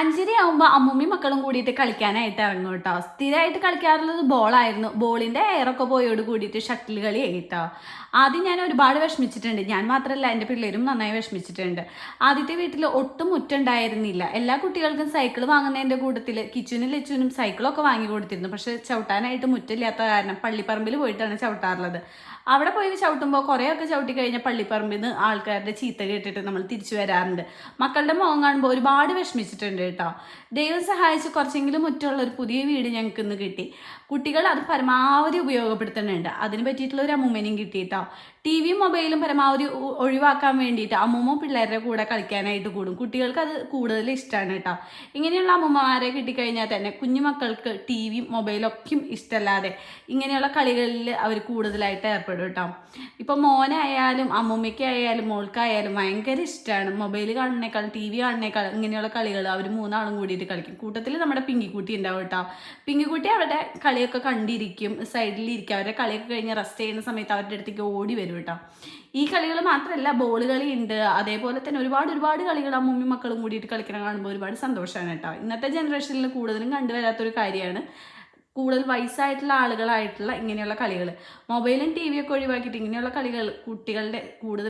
അഞ്ചര ആവുമ്പോൾ അമ്മൂമ്മയും മക്കളും കൂടിയിട്ട് കളിക്കാനായിട്ടായിരുന്നു കേട്ടോ. സ്ഥിരമായിട്ട് കളിക്കാറുള്ളത് ബോളായിരുന്നു. ബോളിന്റെ എയറൊക്കെ പോയോട് കൂടിയിട്ട് ഷട്ടിൽ കളി കേട്ടോ ആദ്യം ഞാൻ ഒരുപാട് വിഷമിച്ചിട്ടുണ്ട്. ഞാൻ മാത്രമല്ല എന്റെ പിള്ളേരും നന്നായി വിഷമിച്ചിട്ടുണ്ട്. ആദ്യത്തെ വീട്ടിൽ ഒട്ടും മുറ്റുണ്ടായിരുന്നില്ല. എല്ലാ കുട്ടികൾക്കും സൈക്കിൾ വാങ്ങുന്നതിന്റെ കൂട്ടത്തിൽ കിച്ചുനും ലച്ചുനും സൈക്കിളൊക്കെ വാങ്ങി കൊടുത്തിരുന്നു. പക്ഷേ ചവിട്ടാനായിട്ട് മുറ്റില്ലാത്ത കാരണം പള്ളിപ്പറമ്പിൽ പോയിട്ടാണ് ചവിട്ടാറുള്ളത്. അവിടെ പോയി ചവിട്ടുമ്പോൾ കുറേയൊക്കെ ചവിട്ടി കഴിഞ്ഞാൽ പള്ളിപ്പറമ്പിൽ നിന്ന് ആൾക്കാരുടെ ചീത്ത കേട്ടിട്ട് നമ്മൾ തിരിച്ചു വരാറുണ്ട്. മക്കളുടെ മുഖം കാണുമ്പോൾ ഒരുപാട് വിഷമിച്ചിട്ടുണ്ട്. കേട്ടോ. ദൈവം സഹായിച്ച് കുറച്ചെങ്കിലും മുറ്റുള്ള ഒരു പുതിയ വീട് ഞങ്ങൾക്ക് ഇന്ന് കിട്ടി. കുട്ടികൾ അത് പരമാവധി ഉപയോഗപ്പെടുത്തുന്നുണ്ട്. അതിന് പറ്റിയിട്ടുള്ള ഒരു അമ്മൂമ്മനെയും കിട്ടി കേട്ടോ. ടി വിയും മൊബൈലും പരമാവധി ഒഴിവാക്കാൻ വേണ്ടിയിട്ട് അമ്മൂമ്മ പിള്ളേരുടെ കൂടെ കളിക്കാനായിട്ട് കൂടും. കുട്ടികൾക്ക് അത് കൂടുതൽ ഇഷ്ടമാണ് കേട്ടോ. ഇങ്ങനെയുള്ള അമ്മൂമ്മമാരെ കിട്ടിക്കഴിഞ്ഞാൽ തന്നെ കുഞ്ഞുമക്കൾക്ക് ടി വിയും മൊബൈലൊക്കെയും ഇഷ്ടമല്ലാതെ ഇങ്ങനെയുള്ള കളികളിൽ അവർ കൂടുതലായിട്ട് ഏർപ്പെടും കേട്ടോ. ഇപ്പം മോനായാലും അമ്മൂമ്മയ്ക്കായാലും മോൾക്കായാലും ഭയങ്കര ഇഷ്ടമാണ് മൊബൈൽ കാണുന്നേക്കാൾ ടി വി കാണുന്നേക്കാൾ ഇങ്ങനെയുള്ള കളികൾ അവർ മൂന്നാളും കൂടിയിട്ട് കളിക്കും. കൂട്ടത്തിൽ നമ്മുടെ പിങ്കിക്കുട്ടി ഉണ്ടാവും കേട്ടോ പിങ്കിക്കുട്ടി അവരുടെ കളിയൊക്കെ കണ്ടിരിക്കും സൈഡിൽ സൈഡിലിരിക്കും. അവരുടെ കളിയൊക്കെ കഴിഞ്ഞ് റെസ്റ്റ് ചെയ്യുന്ന സമയത്ത് അവരുടെ അടുത്തേക്ക് ഓടി വരും കേട്ടോ ഈ കളികൾ മാത്രമല്ല ബോൾ കളി ഉണ്ട്. അതേപോലെ തന്നെ ഒരുപാട് ഒരുപാട് കളികൾ അമ്മൂമ്മയും മക്കളും കൂടിയിട്ട് കളിക്കണ കാണുമ്പോൾ ഒരുപാട് സന്തോഷമാണ് കേട്ടോ ഇന്നത്തെ ജനറേഷനിൽ കൂടുതലും കണ്ടുവരാത്തൊരു കാര്യമാണ് കൂടുതൽ വയസ്സായിട്ടുള്ള ആളുകളായിട്ടുള്ള ഇങ്ങനെയുള്ള കളികൾ മൊബൈലും ടി വിയൊക്കെ ഒഴിവാക്കിയിട്ട് ഇങ്ങനെയുള്ള കളികൾ കുട്ടികളുടെ കൂടുതൽ